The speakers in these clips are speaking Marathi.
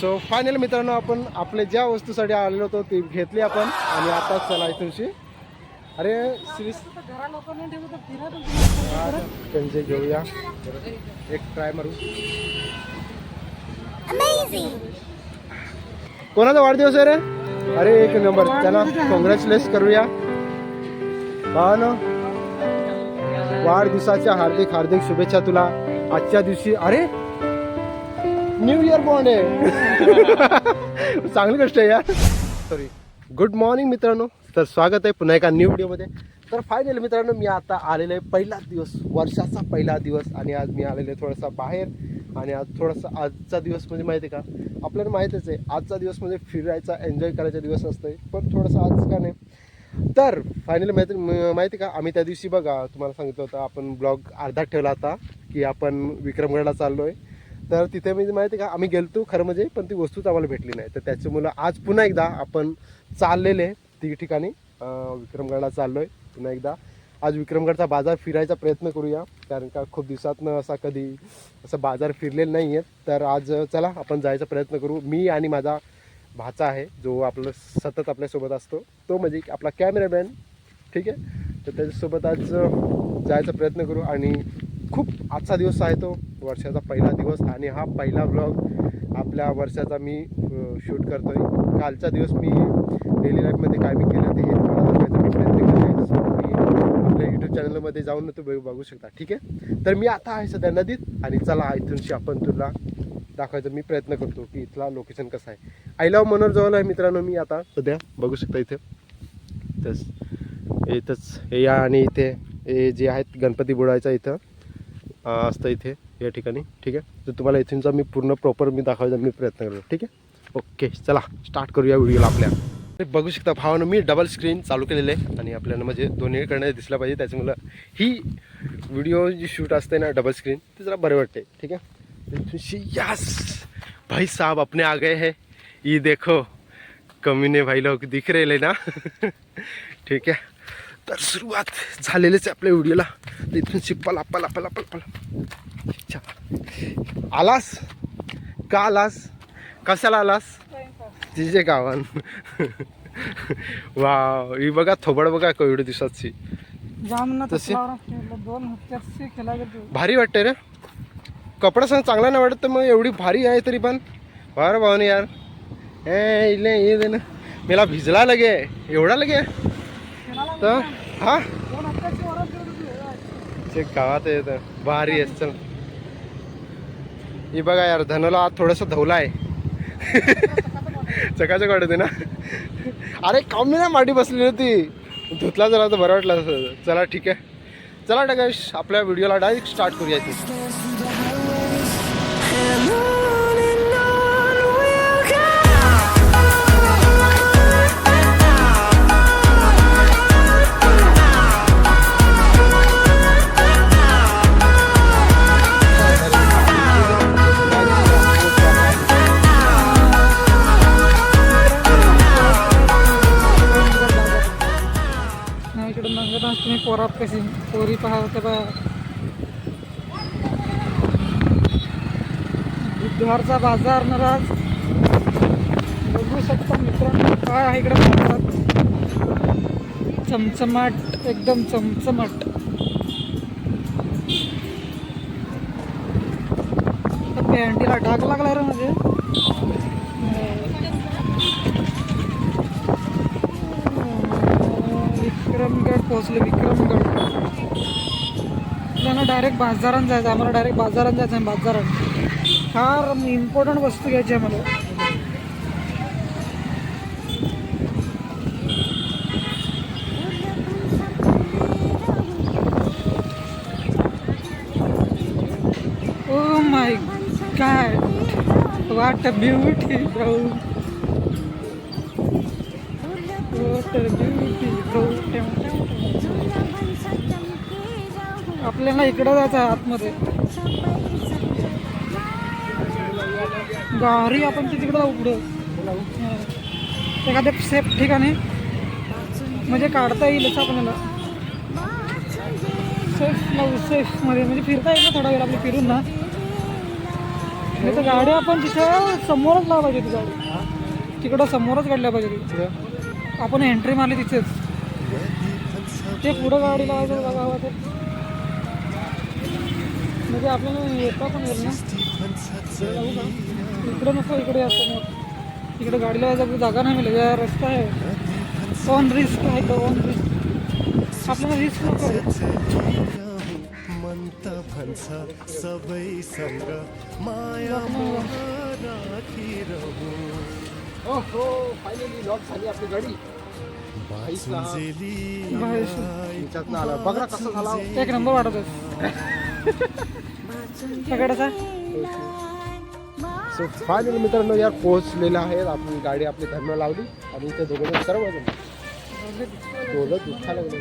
सो फायनल मित्रांनो आपण आपले ज्या वस्तूसाठी आलेलो होतो ती घेतली आपण आणि आता चला इथूनशी. अरे सिरीज त्यांचे घेऊया. एक ट्राय मारू. कोणाचा वाढदिवस आहे रे? अरे एक नंबर त्यांना कॉंग्रॅच्युलेट करूया. ना वाढदिवसाच्या हार्दिक हार्दिक शुभेच्छा तुला. आजच्या दिवशी अरे न्यू इयर बॉन्ड आहे. चांगली गोष्ट आहे यार. सॉरी गुड मॉर्निंग मित्रांनो. तर स्वागत आहे पुन्हा एका न्यू व्हिडिओमध्ये तर फायनल मित्रांनो मी आता आलेलो आहे पहिला दिवस वर्षाचा पहिला दिवस आणि आज मी आलेलो आहे थोडासा बाहेर आणि आज थोडासा आजचा दिवस म्हणजे माहिती आहे का? आपल्याला माहीतच आहे आजचा दिवस म्हणजे फिरायचा एन्जॉय करायचा दिवस असतो पण थोडासा आज का नाही? तर फायनली माहिती माहिती का? आम्ही त्या दिवशी बघा तुम्हाला सांगितलं होतं आपण ब्लॉग अर्धा ठेवला होता की आपण विक्रमगडला चाललो आहे तर तिथे म्हणजे माहिती आहे का आम्ही गेलतो खरं म्हणजे पण ती वस्तूच आम्हाला भेटली नाही. तर त्याच्यामुळं आज पुन्हा एकदा आपण चाललेले ती ठिकाणी. विक्रमगडला चाललो आहे पुन्हा एकदा. आज विक्रमगडचा बाजार फिरायचा प्रयत्न करूया कारण का खूप दिवसातनं असा कधी असं बाजार फिरलेलं नाही आहे. तर आज चला आपण जायचा प्रयत्न करू. मी आणि माझा भाचा आहे जो आपलं सतत आपल्यासोबत असतो. तो म्हणजे आपला कॅमेरामॅन. ठीक आहे? तर त्याच्यासोबत आज जायचा प्रयत्न करू आणि खूप आजचा दिवस आहे तो वर्षाचा पहिला दिवस आणि हा पहिला ब्लॉग आपल्या वर्षाचा मी शूट करतो आहे कालचा दिवस मी डेली लाईफमध्ये काय मी केलं ते हे तुम्हाला दाखवायचा मी प्रयत्न आपल्या यूट्यूब चॅनलमध्ये जाऊन तुम्ही बघू शकता. ठीक आहे? तर मी आता आहे सध्या नदीत आणि चला इथूनशी आपण तुला दाखवायचा मी प्रयत्न करतो की इथला लोकेशन कसं आहे. आय लव मनोर जवळ आहे मित्रांनो मी आता सध्या बघू शकता इथे. तस इथंच हे या आणि इथे हे जे आहेत गणपती बुडायचा इथं. असतं इथे या ठिकाणी. ठीक आहे? तर तुम्हाला इथूनचा मी पूर्ण प्रॉपर मी दाखवायचा मी प्रयत्न करतो. ठीक आहे? ओके चला स्टार्ट करूया व्हिडिओला आपल्या. बघू शकता भावानं मी डबल स्क्रीन चालू केलेलं आहे आणि आपल्याला म्हणजे दोन्हीकडनं दिसलं पाहिजे. त्याच्यामुळं ही व्हिडिओ जी शूट असते ना डबल स्क्रीन ते जरा बरे वाटते ठीक आहे? इथूनशी भाई साहब अपने आ गए हैं. ये देखो कमीने भाई लोग दिख रहे ना. ठीक आहे? तर सुरुवात. झालेलीच आहे आपल्या व्हिडिओला. इथून शिप्पला पला पला पला पला अच्छा. आलास? का आलास? कशाला आलास? तिचे गावान. वा ही बघा थोबड बघा एवढ्या दिवसाची. तसे? भारी वाटते रे कपडा सांग चांगला नाही वाटत तर मग एवढी भारी आहे तरी पण. बार भावने यार. ए इले ये मेला भिजला लगे. एवढा लगे? तर हा? ते गावात येत भारी आहे चल. ही बघा यार धनला आज थोडस धवला आहे चकाचक वाटते ना? अरे कमी ना माटी बसली होती धुतला जरा तर बरं वाटलं चला ठीक आहे. चला डगेश आपल्या व्हिडिओला डायरेक्ट स्टार्ट करूया इथे पहा होत्या बा बुधवारचा बाजार नाराज. बघू शकता मित्रांनो काय आहे इकडे बाजारात चमचमाट एकदम चमचमाट. पॅन्टीला डाग लागला रे म्हणजे पोहोचलो विक्रमगड. त्यांना डायरेक्ट बाजारात जायचं आम्हाला डायरेक्ट बाजारात जायचं आहे. बाजारात. फार इम्पॉर्टंट वस्तू घ्यायची आहे मला ओ माय काय वाट ब्युटी ब्रो What ब्युटी आपल्याला इकडं जायचं आहे आतमध्ये. गाडी आपण ती तिकडं जाऊ पुढं. एखाद्या सेफ ठिकाणी. म्हणजे काढता येईलच आपल्याला. सेफ सेफमध्ये. म्हणजे फिरता येईल ना थोडा वेळ आपलं फिरून ना. नाही तर गाडी आपण तिथं समोरच लावा पाहिजे ती गाडी तिकडं समोरच काढल्या पाहिजे. ती आपण एंट्री मारली तिथेच. ते पुढं गाडी लावायचं बघा आपल्याला येता पण येईल ना? इकडं नको इकडे असं मग इकडे गाडी लावायचा जागा नाही मिळेल या रस्ता आहे. ऑन रिस्क आहे तो ऑन रिस्क आपल्याला रिस्क नको. मन्त भन्छ सबै सँग माया मोह राखिरहँ हो हो फायनली लॉक झाली आपली गाडी आला. बघ कसं झाला. एक नंबर वाटत आहे सगळ्याचा सो फायनल मित्रांनो यार पोहोचलेलं आहे आपण गाडी आपली धर्म लावली आणि इथे दोघं सर्व दोघं दुःखा लागले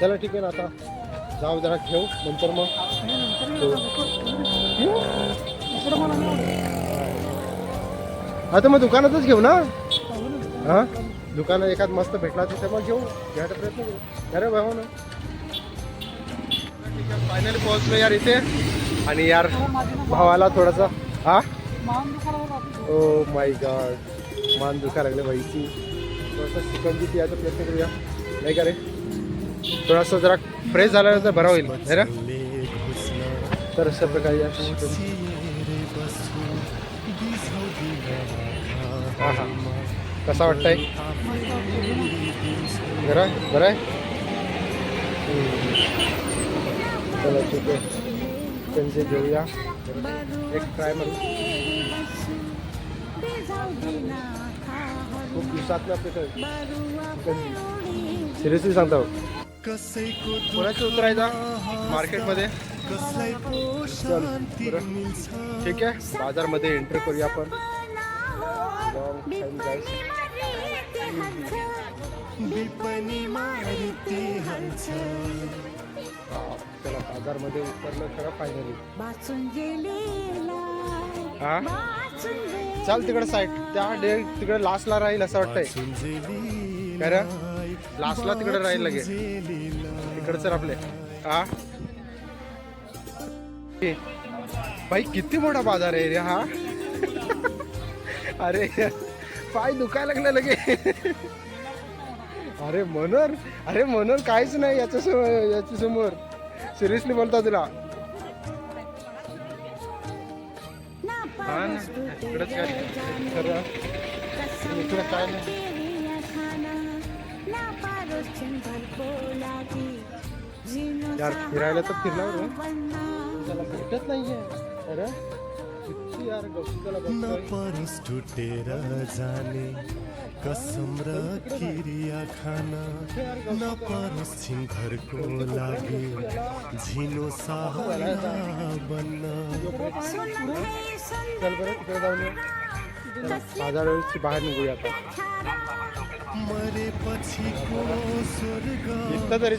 चला ठीक आहे ना आता जाऊ जरा ठेव नंतर मग. आता मग दुकानातच घेऊ ना? हां? दुकानात एखाद मस्त भेटला तिथे मग घेऊ. घ्यायचा प्रयत्न करू. अरे भाऊ ना. फायनली पोहोचलो यार इथे. आणि यार भावाला थोडासा हा. ओ माय गॉड मान दुखा लागले बाईची थोडासा शिकवजी पियाचा प्रयत्न करूया. नाही का रे? थोडासा जरा फ्रेश झाल्यानंतर बरा होईल है ना? तर अशा प्रकारे या हा हा. कसा वाटतंय? बरं? बरं आहे. चला ठीक आहे. त्यांचे घेऊया. एक ट्राय मारू खूप दिवसात सिरियसली सांगतो कोणाचं उतरायचा मार्केटमध्ये चल ठीक आहे. बाजारमध्ये एंट्री करूया आपण. Long time, guys. चला बाजारमध्ये उतरलं खरं फायनली हा? चाल तिकडे साईड त्या डे तिकडे लास्टला राहील असं वाटतंय. सुन्जेली काय रे लास्टला तिकडे राहील लगे इकडे सर आपले. हा? भाई किती मोठा बाजार आहे रे हा? अरे पाय दुखायला लागले लगे. अरे मनोर अरे मनोर काहीच नाही याच्या समोर याच्या समोर सिरियसली बोलता तुला हा ना इकडेच काय खरं इकडे काय नाही यार फिरायला तर फिरणार रे त्याला भेटत नाहीये अरे किती यार गप्पीला बघतोय नपरोस् टुटेर जाने कसम र खिरिया खान नपरोसिन घरको लागि झिनो सहारा बन्न। मरेपछिको स्वर्ग इतकं तरी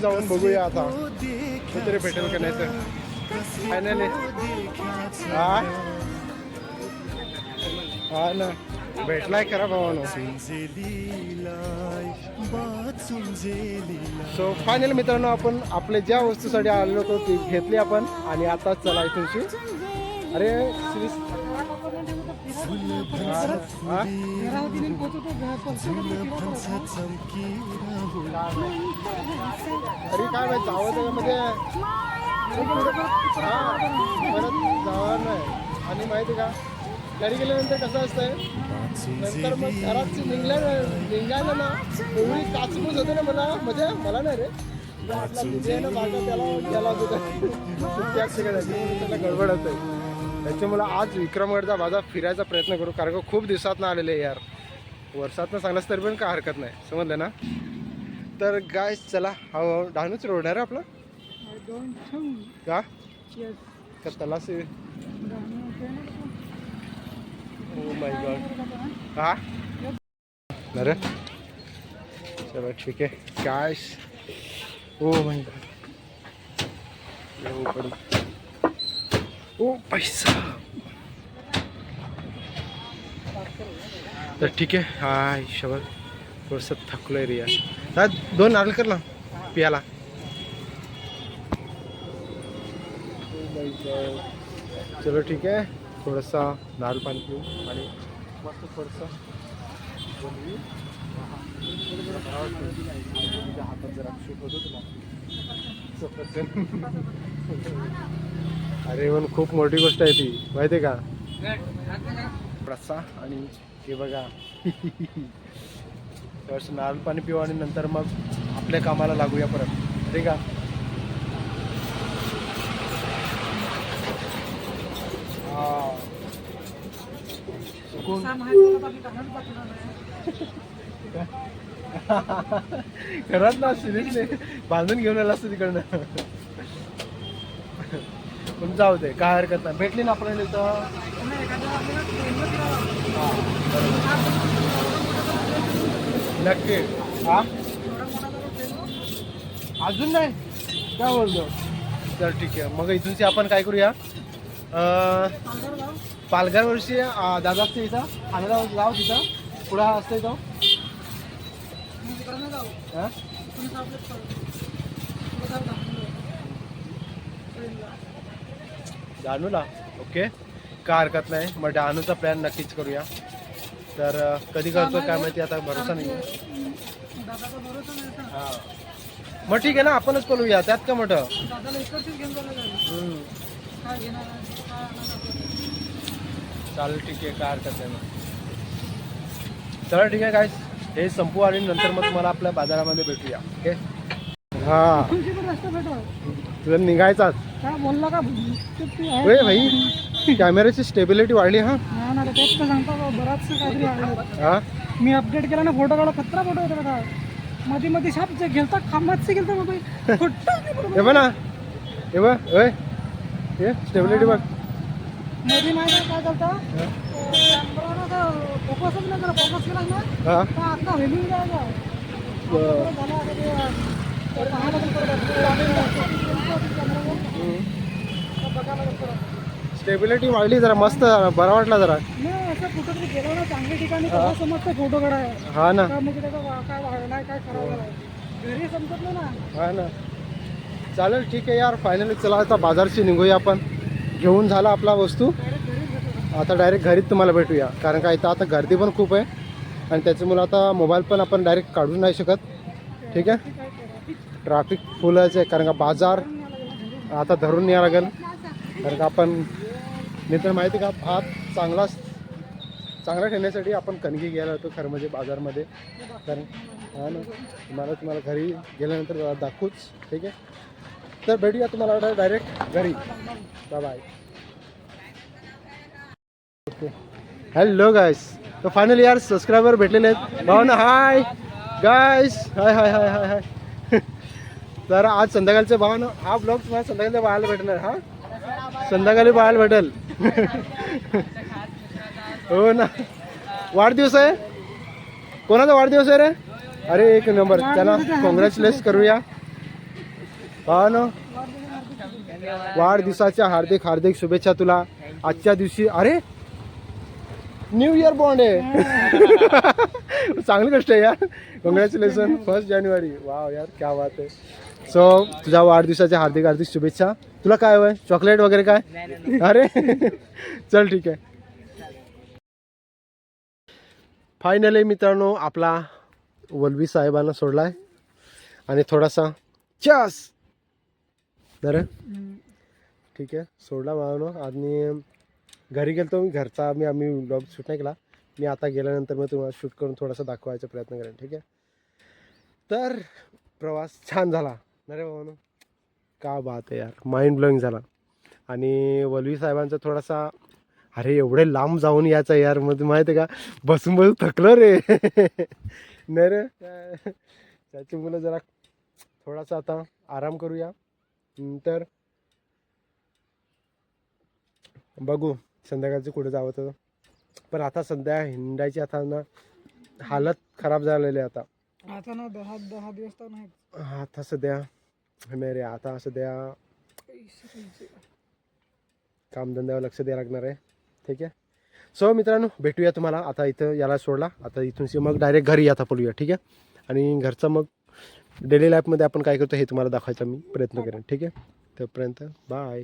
भेटेल का नाही तर फायनली हा भेटलाय खरा भावानो सो फायनल मित्रांनो आपण आपल्या ज्या वस्तूसाठी आलेलो होतो ती घेतली आपण आणि आता चला इथूनशी अरे अरे काय माहिती जावं त्याच्यामध्ये परत जावं नाही. आणि माहिती का? घरी गेल्यानंतर कसं असतंय? नंतर मग घरात निघल्या निघायला ना एवढी काचकूच होते ना मला म्हणजे मला नाही रे. ना बागा त्याला गडबड होते. त्याच्यामुळे आज विक्रमगडचा बाजार फिरायचा प्रयत्न करू कारण का खूप दिवसात आलेले आहे यार. वर्षातनं सांगलास तरी पण काय हरकत नाही समजलं ना? तर गाय चला हा डहाणूच रोड आहे रे आपला. का? Yes. का तलासी गाणं okay ना? ओ माय गॉड हा। अरे चलो ठीक आहे काय ओ माय गॉड ओ पैसा तर ठीक आहे हा हिशोबात थोडंसं थकलोय रे यार हा, दोन नारळ कर ना पियाला। Oh my God. चलो ठीक आहे थोडासा नारळ पाणी पिऊ आणि मस्त थोडंसं तुझ्या हातात जरा शूट होतो तुला अरे पण खूप मोठी गोष्ट आहे ती. माहिती आहे का? प्रसा आणि हे बघा. थोडंसं नारळ पाणी पिऊ आणि नंतर मग आपल्या कामाला लागूया परत. ठीक आहे? घरात ना सिरियसली बांधून घेऊन आला असतं तिकडनं. पण जाऊ दे काय हरकत नाही. भेटली ना आपल्याला. हा, नक्की. हा? ट्रेन अजून नाही? काय बोलतो? तर ठीक आहे. मग इथूनची आपण काय करूया? पालघर वर्षी दादा असते इथं. ठाण्याला जाऊ तिथं. पुढं असतं इथं हा? दाखवून ट्रेनला डहाणूला ओके. काय हरकत नाही. मग डहाणूचा प्लॅन नक्कीच करूया. तर कधी करतो काय माहिती आता भरोसा नाही. हा. मग ठीक आहे ना आपणच बोलूया. त्यात का मोठं? चालेल ठीक आहे काय हरकत नाही. मग चला ठीक आहे काय हे संपू आणि नंतर मग तुम्हाला आपल्या बाजारामध्ये भेटूया ओके हा. तुला निघायचाच आहे? होय भाई कॅमेऱ्याची स्टेबिलिटी वाढली हा. हा हा. मी अपडेट केला ना फोटो काढला खतरा फोटो येतो बघा. मध्ये मध्ये साप जे गेलता खांबात से गेलता मग हे बघ ना. हे बघ हे स्टेबिलिटी बघ. मध्ये माहिती काय करता? फोकस केला ना आता. स्टेबिलिटी वाढली जरा मस्त बरा वाटला जरा. नाही असं कुठं तरी गेलो ना चांगल्या ठिकाणी समजतं फोटो काढाय हा ना. म्हणजे काय काय खराब झालाय. घरी समजत नाही ना. हा ना. चालेल ठीक आहे यार. फायनली चला आता बाजारशी निघूया आपण. घेऊन झाला आपला वस्तू. आता डायरेक्ट घरीच तुम्हाला भेटूया. कारण का इथं आता गर्दी पण खूप आहे. आणि त्याच्यामुळे आता मोबाईल पण आपण डायरेक्ट काढू नाही शकत. ठीक आहे? ट्राफिक ट्रॅफिक फुलच आहे. कारण का बाजार आता धरून या लागेल. कारण का आपण मी तर माहिती आहे का भात चांगलाच चांगला ठेवण्यासाठी आपण कणगी घ्यायला होतो खरं म्हणजे बाजारमध्ये. कारण हा ना तुम्हाला तुम्हाला घरी गेल्यानंतर दाखवूच ठीक आहे? तर भेटूया तुम्हाला डायरेक्ट घरी. Bye bye okay hello guys तर फायनली यार सबस्क्रायबर भेटलेले आहेत. भावना हाय गायस हाय हाय हाय हाय हाय तर आज संध्याकाळचे भावना हा ब्लॉग तुम्हाला संध्याकाळच्या पाहायला भेटणार हा? संध्याकाळी पाहायला भेटेल. हो ना. वाढदिवस आहे? कोणाचा वाढदिवस आहे रे? अरे एक नंबर. चला कॉंग्रॅच्युलेट करूया. हा ना. वाढदिवसाच्या हार्दिक हार्दिक शुभेच्छा तुला. आजच्या दिवशी अरे न्यू इयर बॉन्ड आहे. चांगली गोष्ट आहे यार. कॉंग्रॅच्युलेशन फर्स्ट जानेवारी वाव यार क्या बात आहे. सो तुझ्या वाढदिवसाच्या हार्दिक हार्दिक शुभेच्छा. तुला काय हवंय? चॉकलेट वगैरे काय? अरे चल ठीक आहे. फायनली मित्रांनो आपला वल्वी साहेबांना सोडलाय. आणि थोडासा चस! बरं ठीक आहे सोडला मानो आणि घरी गेलतो मी घरचा आम्ही आम्ही ब्लॉग शूट नाही केला. मी आता गेल्यानंतर मग तुम्हाला शूट करून थोडासा दाखवायचा प्रयत्न करेन ठीक आहे? तर प्रवास छान झाला. अरे भाऊ का बात आहे यार माइंड ब्लोईंग झाला. आणि वलवी साहेबांचा थोडासा अरे एवढे लांब जाऊन यायचं यार मग माहिती आहे का? बसून बसून थकलो रे. नाही रे? त्याची मुलं जरा थोडासा आता आराम करूया. नंतर बघू संध्याकाळचं कुठे जावं तर. पण आता सध्या हिंडायची आता ना हालत खराब झालेली आता. आता ना दहा दहा दिवस तर नाही आता सध्या नाही रे आता सध्या कामधंद्यावर लक्ष द्यावं लागणार आहे. ठीक आहे? सो मित्रांनो भेटूया तुम्हाला. आता इथं याला सोडला. आता इथून मग डायरेक्ट घरी आता बोलूया ठीक आहे? आणि घरचं मग डेली लाईफमध्ये आपण काय करतो हे तुम्हाला दाखवायचा मी प्रयत्न करेन ठीक आहे? तोपर्यंत बाय